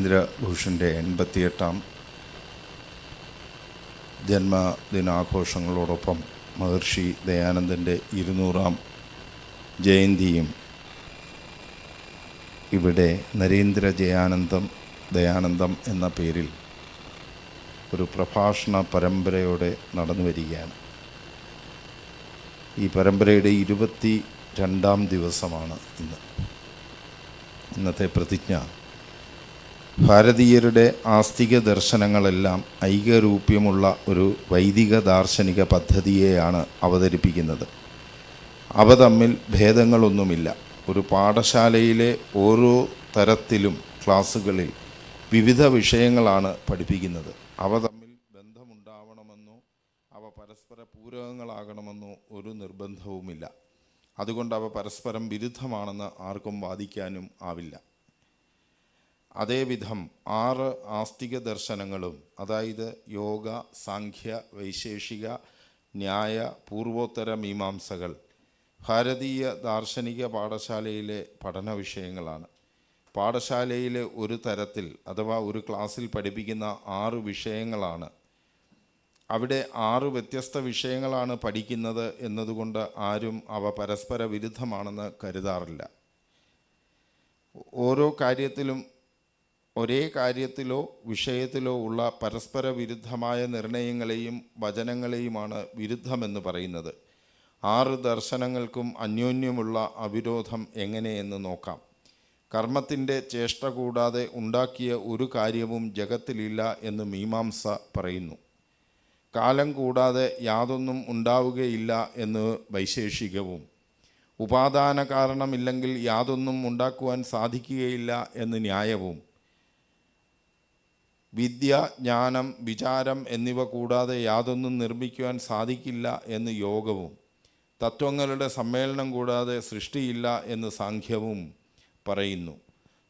നരേന്ദ്രഭൂഷന്റെ എൺപത്തിയെട്ടാം ജന്മദിനാഘോഷങ്ങളോടൊപ്പം മഹർഷി ദയാനന്ദന്റെ ഇരുന്നൂറാം ജയന്തിയും ഇവിടെ നരേന്ദ്ര ജയാനന്ദം ദയാനന്ദം എന്ന പേരിൽ ഒരു പ്രഭാഷണ പരമ്പരയോടെ നടന്നു വരികയാണ്. ഈ പരമ്പരയുടെ ഇരുപത്തി രണ്ടാം ദിവസമാണ് ഇന്ന്. ഇന്നത്തെ പ്രതിജ്ഞ ഭാരതീയരുടെ ആസ്തിക ദർശനങ്ങളെല്ലാം ഐകരൂപ്യമുള്ള ഒരു വൈദിക ദാർശനിക പദ്ധതിയെയാണ് അവതരിപ്പിക്കുന്നത്. അവ തമ്മിൽ ഭേദങ്ങളൊന്നുമില്ല. ഒരു പാഠശാലയിലെ ഓരോ തരത്തിലും ക്ലാസ്സുകളിൽ വിവിധ വിഷയങ്ങളാണ് പഠിപ്പിക്കുന്നത്. അവ തമ്മിൽ ബന്ധമുണ്ടാവണമെന്നോ അവ പരസ്പര പൂരകങ്ങളാകണമെന്നോ ഒരു നിർബന്ധവുമില്ല. അതുകൊണ്ട് അവ പരസ്പരം വിരുദ്ധമാണെന്ന് ആർക്കും വാദിക്കാനും ആവില്ല. അതേവിധം ആറ് ആസ്തിക ദർശനങ്ങളും അതായത് യോഗ സാഖ്യ വൈശേഷിക ന്യായ പൂർവോത്തര മീമാംസകൾ ഭാരതീയ ദാർശനിക പാഠശാലയിലെ പഠന വിഷയങ്ങളാണ്. പാഠശാലയിലെ ഒരു തരത്തിൽ അഥവാ ഒരു ക്ലാസ്സിൽ പഠിപ്പിക്കുന്ന ആറ് വിഷയങ്ങളാണ്. അവിടെ ആറ് വ്യത്യസ്ത വിഷയങ്ങളാണ് പഠിക്കുന്നത് എന്നതുകൊണ്ട് ആരും അവ പരസ്പര വിരുദ്ധമാണെന്ന് കരുതാറില്ല. ഓരോ കാര്യത്തിലും ഒരേ കാര്യത്തിലോ വിഷയത്തിലോ ഉള്ള പരസ്പര വിരുദ്ധമായ നിർണയങ്ങളെയും വചനങ്ങളെയുമാണ് വിരുദ്ധമെന്ന് പറയുന്നത്. ആറ് ദർശനങ്ങൾക്കും അന്യോന്യമുള്ള അവിരോധം എങ്ങനെയെന്ന് നോക്കാം. കർമ്മത്തിന്റെ ചേഷ്ട കൂടാതെ ഉണ്ടാക്കിയ ഒരു കാര്യവും ജഗത്തിലില്ല എന്ന് മീമാംസ പറയുന്നു. കാലം കൂടാതെ യാതൊന്നും ഉണ്ടാവുകയില്ല എന്ന് വൈശേഷികവും. ഉപാദാന കാരണമില്ലെങ്കിൽ യാതൊന്നും ഉണ്ടാക്കുവാൻ സാധിക്കുകയില്ല എന്ന് ന്യായവും. വിദ്യ ജ്ഞാനം വിചാരം എന്നിവ കൂടാതെ യാതൊന്നും നിർമ്മിക്കുവാൻ സാധിക്കില്ല എന്ന് യോഗവും തത്വങ്ങളുടെ സമ്മേളനം കൂടാതെ സൃഷ്ടിയില്ല എന്ന് സാഖ്യവും പറയുന്നു.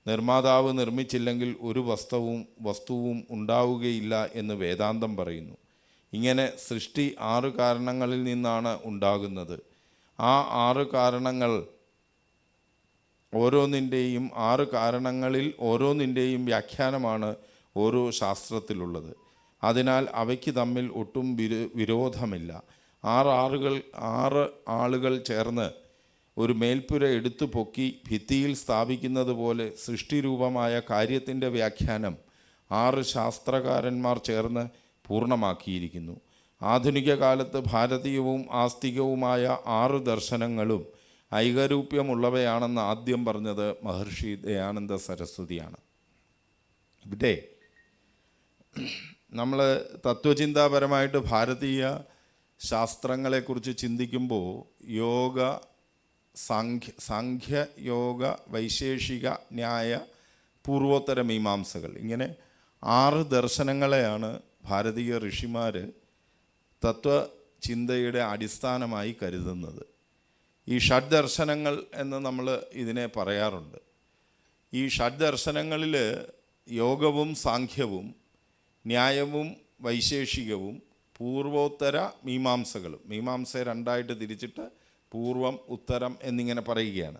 നിർമ്മാതാവ് നിർമ്മിച്ചില്ലെങ്കിൽ ഒരു വസ്തുവും വസ്തുവും ഉണ്ടാവുകയില്ല എന്ന് വേദാന്തം പറയുന്നു. ഇങ്ങനെ സൃഷ്ടി ആറ് കാരണങ്ങളിൽ നിന്നാണ് ഉണ്ടാകുന്നത്. ആ ആറ് കാരണങ്ങൾ ഓരോന്നിന്റെയും ആറ് കാരണങ്ങളിൽ ഓരോന്നിന്റെയും വ്യാഖ്യാനമാണ് ഓരോ ശാസ്ത്രത്തിലുള്ളത്. അതിനാൽ അവയ്ക്ക് തമ്മിൽ ഒട്ടും വിരോ വിരോധമില്ല. ആറ് ആറുകൾ ആറ് ആളുകൾ ചേർന്ന് ഒരു മേൽപ്പുര എടുത്തു പൊക്കി ഭിത്തിയിൽ സ്ഥാപിക്കുന്നത് പോലെ സൃഷ്ടിരൂപമായ കാര്യത്തിന്റെ വ്യാഖ്യാനം ആറ് ശാസ്ത്രകാരന്മാർ ചേർന്ന് പൂർണമാക്കിയിരിക്കുന്നു. ആധുനിക കാലത്ത് ഭാരതീയവും ആസ്തികവുമായ ആറ് ദർശനങ്ങളും ഐകരൂപ്യമുള്ളവയാണെന്ന് ആദ്യം പറഞ്ഞത് മഹർഷി ദയാനന്ദ സരസ്വതിയാണ്. ഇവിടെ നമ്മൾ തത്വചിന്താപരമായിട്ട് ഭാരതീയ ശാസ്ത്രങ്ങളെക്കുറിച്ച് ചിന്തിക്കുമ്പോൾ യോഗ സാഖ്യ സാഖ്യ യോഗ വൈശേഷിക ന്യായ പൂർവോത്തര മീമാംസകൾ ഇങ്ങനെ ആറ് ദർശനങ്ങളെയാണ് ഭാരതീയ ഋഷിമാർ തത്വചിന്തയുടെ അടിസ്ഥാനമായി കരുതുന്നത്. ഈ ഷഡ് ദർശനങ്ങൾ എന്ന് നമ്മൾ ഇതിനെ പറയാറുണ്ട്. ഈ ഷഡ് ദർശനങ്ങളിൽ യോഗവും സാഖ്യവും ന്യായവും വൈശേഷികവും പൂർവോത്തര മീമാംസകളും. മീമാംസയെ രണ്ടായിട്ട് തിരിച്ചിട്ട് പൂർവം ഉത്തരം എന്നിങ്ങനെ പറയുകയാണ്.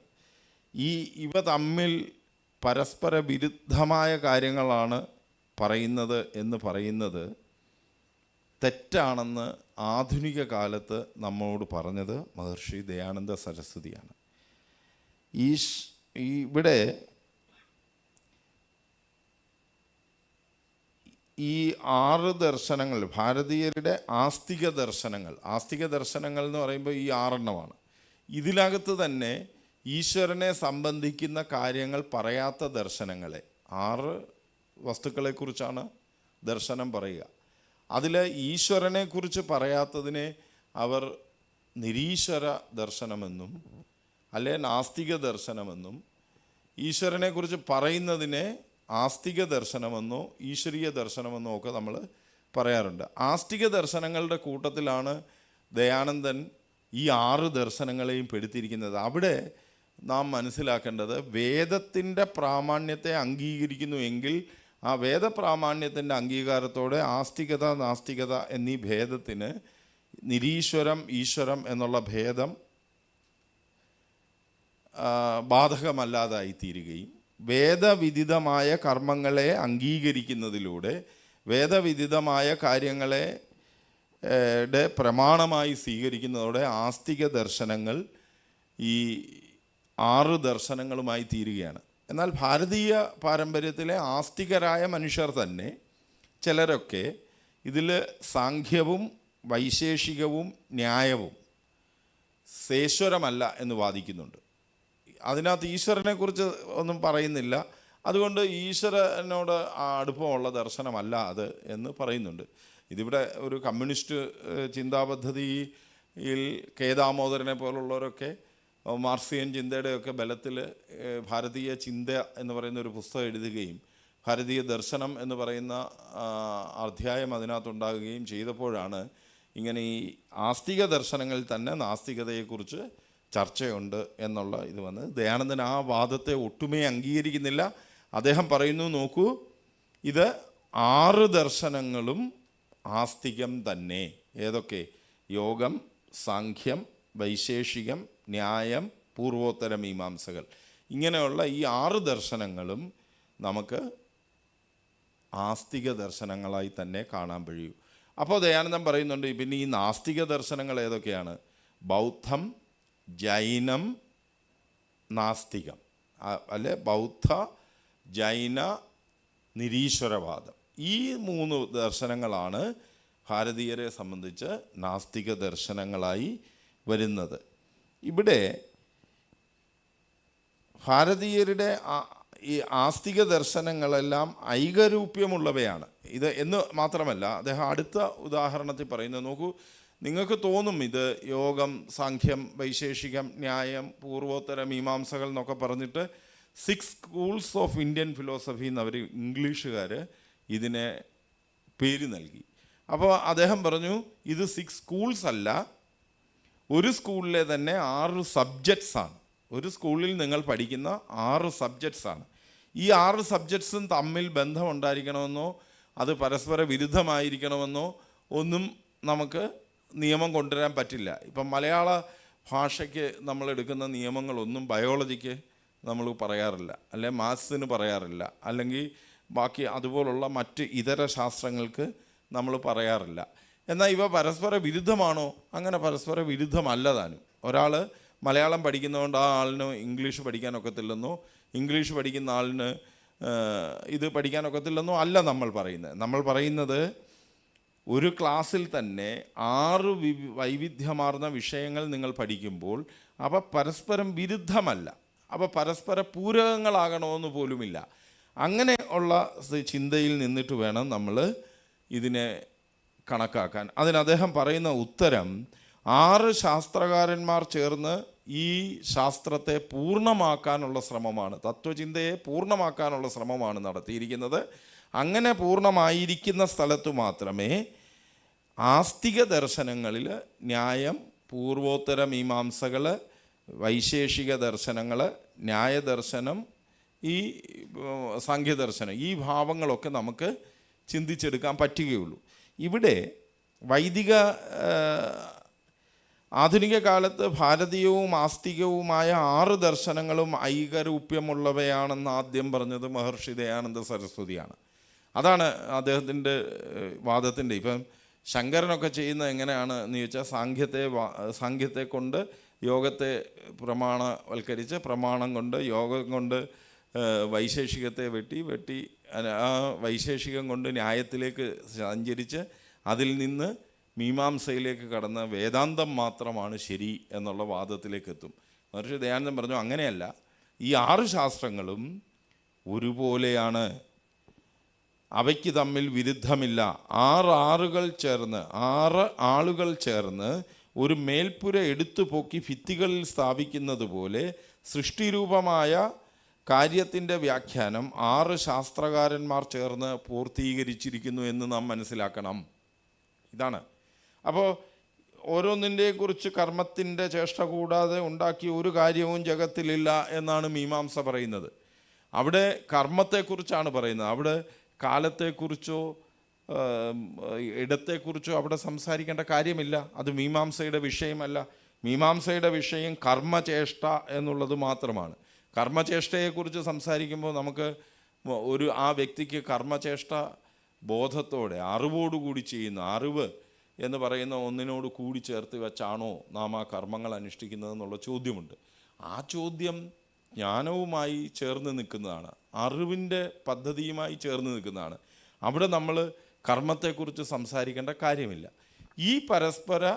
ഈ ഇവ തമ്മിൽ പരസ്പര വിരുദ്ധമായ കാര്യങ്ങളാണ് പറയുന്നത് എന്ന് പറയുന്നത് തെറ്റാണെന്ന് ആധുനിക കാലത്ത് നമ്മോട് പറഞ്ഞത് മഹർഷി ദയാനന്ദ സരസ്വതിയാണ്. ഈ ഈ ഇവിടെ ഈ ആറ് ദർശനങ്ങൾ ഭാരതീയരുടെ ആസ്തിക ദർശനങ്ങൾ ആസ്തിക ദർശനങ്ങൾ എന്ന് പറയുമ്പോൾ ഈ ആറെണ്ണമാണ്. ഇതിനകത്ത് തന്നെ ഈശ്വരനെ സംബന്ധിക്കുന്ന കാര്യങ്ങൾ പറയാത്ത ദർശനങ്ങളെ ആറ് വസ്തുക്കളെക്കുറിച്ചാണ് ദർശനം പറയുക. അതിൽ ഈശ്വരനെക്കുറിച്ച് പറയാത്തതിനെ അവർ നിരീശ്വര ദർശനമെന്നും അല്ലെ നാസ്തിക ദർശനമെന്നും ഈശ്വരനെക്കുറിച്ച് പറയുന്നതിനെ ആസ്തിക ദർശനമെന്നോ ഈശ്വരീയ ദർശനമെന്നോ ഒക്കെ നമ്മൾ പറയാറുണ്ട്. ആസ്തിക ദർശനങ്ങളുടെ കൂട്ടത്തിലാണ് ദയാനന്ദൻ ഈ ആറ് ദർശനങ്ങളെയും പെടുത്തിയിരിക്കുന്നത്. അവിടെ നാം മനസ്സിലാക്കേണ്ടത് വേദത്തിന്റെ പ്രാമാണ്യത്തെ അംഗീകരിക്കുന്നു എങ്കിൽ ആ വേദപ്രാമാണ്യത്തിന്റെ അംഗീകാരത്തോടെ ആസ്തികത നാസ്തികത എന്നീ ഭേദത്തിന് നിരീശ്വരം ഈശ്വരം എന്നുള്ള ഭേദം ബാധകമല്ലാതായി തീരുകയും വേദവിദിതമായ കർമ്മങ്ങളെ അംഗീകരിക്കുന്നതിലൂടെ വേദവിദിതമായ കാര്യങ്ങളെ പ്രമാണമായി സ്വീകരിക്കുന്നതോടെ ആസ്തിക ദർശനങ്ങൾ ഈ ആറ് ദർശനങ്ങളുമായി തീരുകയാണ്. എന്നാൽ ഭാരതീയ പാരമ്പര്യത്തിലെ ആസ്തികരായ മനുഷ്യർ തന്നെ ചിലരൊക്കെ ഇതിൽ സാഖ്യവും വൈശേഷികവും ന്യായവും സേശ്വരമല്ല എന്ന് വാദിക്കുന്നുണ്ട്. അതിനകത്ത് ഈശ്വരനെ കുറിച്ച് ഒന്നും പറയുന്നില്ല. അതുകൊണ്ട് ഈശ്വരനോട് അടുപ്പമുള്ള ദർശനമല്ല അത് എന്ന് പറയുന്നുണ്ട്. ഇതിവിടെ ഒരു കമ്മ്യൂണിസ്റ്റ് ചിന്താപദ്ധതിയിൽ കെ ദാമോദരനെ പോലുള്ളവരൊക്കെ മാർസിയൻ ചിന്തയുടെയൊക്കെ ബലത്തിൽ ഭാരതീയ ചിന്ത എന്ന് പറയുന്ന ഒരു പുസ്തകം എഴുതുകയും ഭാരതീയ ദർശനം എന്ന് പറയുന്ന അധ്യായം അതിനകത്തുണ്ടാകുകയും ചെയ്തപ്പോഴാണ് ഇങ്ങനെ ഈ ആസ്തിക ദർശനങ്ങളിൽ തന്നെ നാസ്തികതയെക്കുറിച്ച് ചർച്ചയുണ്ട് എന്നുള്ള ഇത് വന്ന് ദയാനന്ദൻ ആ വാദത്തെ ഒട്ടുമേ അംഗീകരിക്കുന്നില്ല. അദ്ദേഹം പറയുന്നു നോക്കൂ ഇത് ആറ് ദർശനങ്ങളും ആസ്തികം തന്നെ. ഏതൊക്കെ? യോഗം സാഖ്യം വൈശേഷികം ന്യായം പൂർവോത്തര മീമാംസകൾ. ഇങ്ങനെയുള്ള ഈ ആറ് ദർശനങ്ങളും നമുക്ക് ആസ്തിക ദർശനങ്ങളായി തന്നെ കാണാൻ കഴിയൂ. അപ്പോൾ ദയാനന്ദം പറയുന്നുണ്ട് പിന്നെ ഈ നാസ്തിക ദർശനങ്ങൾ ഏതൊക്കെയാണ്? ബൗദ്ധം ജൈനം നാസ്തികം. അല്ലെ? ബൗദ്ധ ജൈന നിരീശ്വരവാദം. ഈ മൂന്ന് ദർശനങ്ങളാണ് ഭാരതീയരെ സംബന്ധിച്ച് നാസ്തിക ദർശനങ്ങളായി വരുന്നത്. ഇവിടെ ഭാരതീയരുടെ ഈ ആസ്തിക ദർശനങ്ങളെല്ലാം ഐകരൂപ്യമുള്ളവയാണ്. ഇത് എന്ന് മാത്രമല്ല അദ്ദേഹം അടുത്ത ഉദാഹരണത്തിൽ പറയുന്നത് നോക്കൂ നിങ്ങൾക്ക് തോന്നും ഇത് യോഗം സാഖ്യം വൈശേഷികം ന്യായം പൂർവോത്തര മീമാംസകൾ എന്നൊക്കെ പറഞ്ഞിട്ട് six schools of Indian philosophy എന്നവർ ഇംഗ്ലീഷുകാർ ഇതിനെ പേര് നൽകി. അപ്പോൾ അദ്ദേഹം പറഞ്ഞു ഇത് സിക്സ് സ്കൂൾസ് അല്ല ഒരു സ്കൂളിലെ തന്നെ ആറ് സബ്ജക്ട്സാണ് ഒരു സ്കൂളിൽ നിങ്ങൾ പഠിക്കുന്ന ആറ് സബ്ജക്ട്സാണ് ഈ ആറ് സബ്ജക്ട്സും തമ്മിൽ ബന്ധമുണ്ടായിരിക്കണമെന്നോ അത് പരസ്പര വിരുദ്ധമായിരിക്കണമെന്നോ ഒന്നും നമുക്ക് നിയമം കൊണ്ടുവരാൻ പറ്റില്ല. ഇപ്പം മലയാള ഭാഷയ്ക്ക് നമ്മൾ എടുക്കുന്ന നിയമങ്ങളൊന്നും ബയോളജിക്ക് നമ്മൾ പറയാറില്ല. അല്ലെ മാത്സിന് പറയാറില്ല. അല്ലെങ്കിൽ ബാക്കി അതുപോലുള്ള മറ്റ് ഇതര ശാസ്ത്രങ്ങൾക്ക് നമ്മൾ പറയാറില്ല. എന്നാൽ ഇവ പരസ്പര വിരുദ്ധമാണോ? അങ്ങനെ പരസ്പര വിരുദ്ധമല്ല താനും. ഒരാൾ മലയാളം പഠിക്കുന്നതുകൊണ്ട് ആ ആളിന് ഇംഗ്ലീഷ് പഠിക്കാനൊക്കത്തില്ലെന്നോ ഇംഗ്ലീഷ് പഠിക്കുന്ന ആളിന് ഇത് പഠിക്കാനൊക്കത്തില്ലെന്നോ അല്ല നമ്മൾ പറയുന്നത്. നമ്മൾ പറയുന്നത് ഒരു ക്ലാസ്സിൽ തന്നെ ആറ് വി വൈവിധ്യമാർന്ന വിഷയങ്ങൾ നിങ്ങൾ പഠിക്കുമ്പോൾ അവ പരസ്പരം വിരുദ്ധമല്ല. അവ പരസ്പര പൂരകങ്ങളാകണമെന്ന് പോലുമില്ല. അങ്ങനെ ഉള്ള ചിന്തയിൽ നിന്നിട്ട് വേണം നമ്മൾ ഇതിനെ കണക്കാക്കാൻ. അതിന് അദ്ദേഹം പറയുന്ന ഉത്തരം ആറ് ശാസ്ത്രകാരന്മാർ ചേർന്ന് ഈ ശാസ്ത്രത്തെ പൂർണമാക്കാനുള്ള ശ്രമമാണ് തത്വചിന്തയെ പൂർണമാക്കാനുള്ള ശ്രമമാണ് നടത്തിയിരിക്കുന്നത്. അങ്ങനെ പൂർണമായിരിക്കുന്ന സ്ഥലത്ത് മാത്രമേ ആസ്തിക ദർശനങ്ങളിൽ ന്യായം പൂർവോത്തര മീമാംസകൾ വൈശേഷിക ദർശനങ്ങൾ ന്യായദർശനം ഈ സംഖ്യദർശനം ഈ ഭാവങ്ങളൊക്കെ നമുക്ക് ചിന്തിച്ചെടുക്കാൻ പറ്റുകയുള്ളൂ. ഇവിടെ വൈദിക ആധുനിക കാലത്ത് ഭാരതീയവും ആസ്തികവുമായ ആറ് ദർശനങ്ങളും ഐകരൂപ്യമുള്ളവയാണെന്ന് ആദ്യം പറഞ്ഞത് മഹർഷി ദയാനന്ദ സരസ്വതിയാണ്. അതാണ് അദ്ദേഹത്തിന്റെ വാദത്തിന്റെ. ഇപ്പം ശങ്കരനൊക്കെ ചെയ്യുന്നത് എങ്ങനെയാണ് എന്ന് ചോദിച്ചാൽ സാഖ്യത്തെ വാ- സാഖ്യത്തെ കൊണ്ട് യോഗത്തെ പ്രമാണവൽക്കരിച്ച് പ്രമാണം കൊണ്ട് യോഗം കൊണ്ട് വൈശേഷികത്തെ വെട്ടി വെട്ടി ആ വൈശേഷികം കൊണ്ട് ന്യായത്തിലേക്ക് സഞ്ചരിച്ച് അതിൽ നിന്ന് മീമാംസയിലേക്ക് കടന്ന് വേദാന്തം മാത്രമാണ് ശരി എന്നുള്ള വാദത്തിലേക്ക് എത്തും മഹർഷി ദയാനന്ദൻ പറഞ്ഞു അങ്ങനെയല്ല. ഈ ആറ് ശാസ്ത്രങ്ങളും ഒരുപോലെയാണ്. അവയ്ക്ക് തമ്മിൽ വിരുദ്ധമില്ല. ആറ് ആറുകൾ ചേർന്ന് ആറ് ആളുകൾ ചേർന്ന് ഒരു മേൽപ്പുര എടുത്തു പോക്കി ഭിത്തികളിൽ സ്ഥാപിക്കുന്നത് പോലെ സൃഷ്ടിരൂപമായ കാര്യത്തിന്റെ വ്യാഖ്യാനം ആറ് ശാസ്ത്രകാരന്മാർ ചേർന്ന് പൂർത്തീകരിച്ചിരിക്കുന്നു എന്ന് നാം മനസ്സിലാക്കണം. ഇതാണ്. അപ്പോൾ ഓരോന്നിന്റെയും കുറിച്ച് കർമ്മത്തിന്റെ ചേഷ്ട കൂടാതെ ഉണ്ടാക്കിയ ഒരു കാര്യവും ജഗത്തിലില്ല എന്നാണ് മീമാംസ പറയുന്നത്. അവിടെ കർമ്മത്തെക്കുറിച്ചാണ് പറയുന്നത്. അവിടെ കാലത്തെക്കുറിച്ചോ ഇടത്തെക്കുറിച്ചോ അവിടെ സംസാരിക്കേണ്ട കാര്യമില്ല. അത് മീമാംസയുടെ വിഷയമല്ല. മീമാംസയുടെ വിഷയം കർമ്മചേഷ്ട എന്നുള്ളത് മാത്രമാണ്. കർമ്മചേഷ്ടയെക്കുറിച്ച് സംസാരിക്കുമ്പോൾ നമുക്ക് ഒരു ആ വ്യക്തിക്ക് കർമ്മചേഷ്ട ബോധത്തോടെ അറിവോടുകൂടി ചെയ്യുന്ന അറിവ് എന്ന് പറയുന്ന ഒന്നിനോട് കൂടി ചേർത്ത് വെച്ചാണോ നാം ആ കർമ്മങ്ങൾ അനുഷ്ഠിക്കുന്നതെന്നുള്ള ചോദ്യമുണ്ട്. ആ ചോദ്യം ജ്ഞാനവുമായി ചേർന്ന് നിൽക്കുന്നതാണ്. അറിവിന്റെ പദ്ധതിയുമായി ചേർന്ന് നിൽക്കുന്നതാണ്. അവിടെ നമ്മൾ കർമ്മത്തെക്കുറിച്ച് സംസാരിക്കേണ്ട കാര്യമില്ല. ഈ പരസ്പര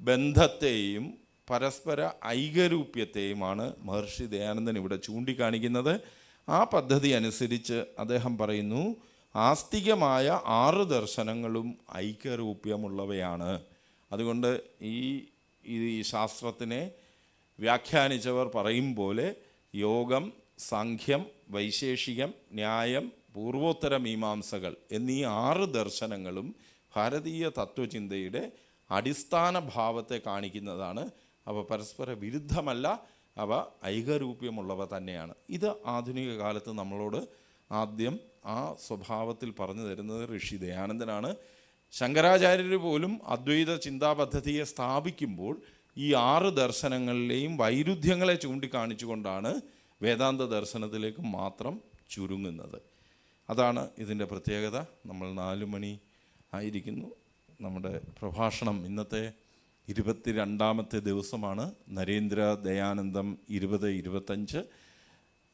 ബന്ധത്തെയും പരസ്പര ഐകരൂപ്യത്തെയുമാണ് മഹർഷി ദയാനന്ദൻ ഇവിടെ ചൂണ്ടിക്കാണിക്കുന്നത്. ആ പദ്ധതി അനുസരിച്ച് അദ്ദേഹം പറയുന്നു ആസ്തികമായ ആറ് ദർശനങ്ങളും ഐക്യരൂപ്യമുള്ളവയാണ്. അതുകൊണ്ട് ഈ ഈ ശാസ്ത്രത്തിനെ വ്യാഖ്യാനിച്ചവർ പറയും പോലെ യോഗം സാഖ്യം വൈശേഷികം ന്യായം പൂർവോത്തര മീമാംസകൾ എന്നീ ആറ് ദർശനങ്ങളും ഭാരതീയ തത്വചിന്തയുടെ അടിസ്ഥാന ഭാവത്തെ കാണിക്കുന്നതാണ്. അവ പരസ്പര വിരുദ്ധമല്ല അവ ഐകരൂപ്യമുള്ളവ തന്നെയാണ്. ഇത് ആധുനിക കാലത്ത് നമ്മളോട് ആദ്യം ആ സ്വഭാവത്തിൽ പറഞ്ഞു തരുന്നത് ഋഷി ദയാനന്ദനാണ്. ശങ്കരാചാര്യർ പോലും അദ്വൈത ചിന്താ പദ്ധതിയെ സ്ഥാപിക്കുമ്പോൾ ഈ ആറ് ദർശനങ്ങളിലെയും വൈരുദ്ധ്യങ്ങളെ ചൂണ്ടിക്കാണിച്ചുകൊണ്ടാണ് വേദാന്ത ദർശനത്തിലേക്ക് മാത്രം ചുരുങ്ങുന്നത്. അതാണ് ഇതിന്റെ പ്രത്യേകത. നമ്മൾ നാല് മണി ആയിരിക്കുന്നു. നമ്മുടെ പ്രഭാഷണം ഇന്നത്തെ ഇരുപത്തി രണ്ടാമത്തെ ദിവസമാണ്. നരേന്ദ്ര ദയാനന്ദം ഇരുപത് ഇരുപത്തഞ്ച്.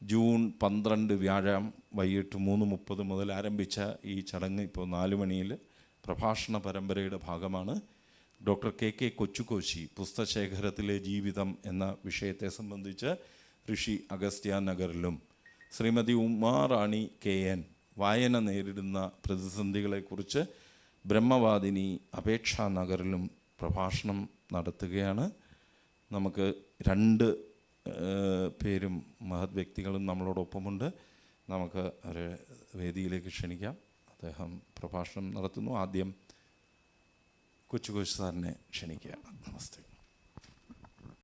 ജൂൺ പന്ത്രണ്ട് വ്യാഴം വൈകിട്ട് മൂന്ന് മുപ്പത് മുതൽ ആരംഭിച്ച ഈ ചടങ്ങ് ഇപ്പോൾ നാല് മണിയിൽ പ്രഭാഷണ പരമ്പരയുടെ ഭാഗമാണ്. ഡോക്ടർ കെ കെ കൊച്ചുകോശി പുസ്തകശേഖരത്തിലെ ജീവിതം എന്ന വിഷയത്തെ സംബന്ധിച്ച് ഋഷി അഗസ്ത്യ നഗറിലും ശ്രീമതി ഉമാറാണി കെ എൻ വായന നേരിടുന്ന പ്രതിസന്ധികളെക്കുറിച്ച് ബ്രഹ്മവാദിനി അപേക്ഷാ നഗറിലും പ്രഭാഷണം നടത്തുകയാണ്. നമുക്ക് രണ്ട് പേരും മഹത് വ്യക്തികളും നമ്മളോടൊപ്പമുണ്ട്. നമുക്ക് അവരെ വേദിയിലേക്ക് ക്ഷണിക്കാം. അദ്ദേഹം പ്രഭാഷണം നടത്തുന്നു. ആദ്യം കൊച്ചു കൊച്ചു സാറിനെ ക്ഷണിക്കുക. നമസ്തേ.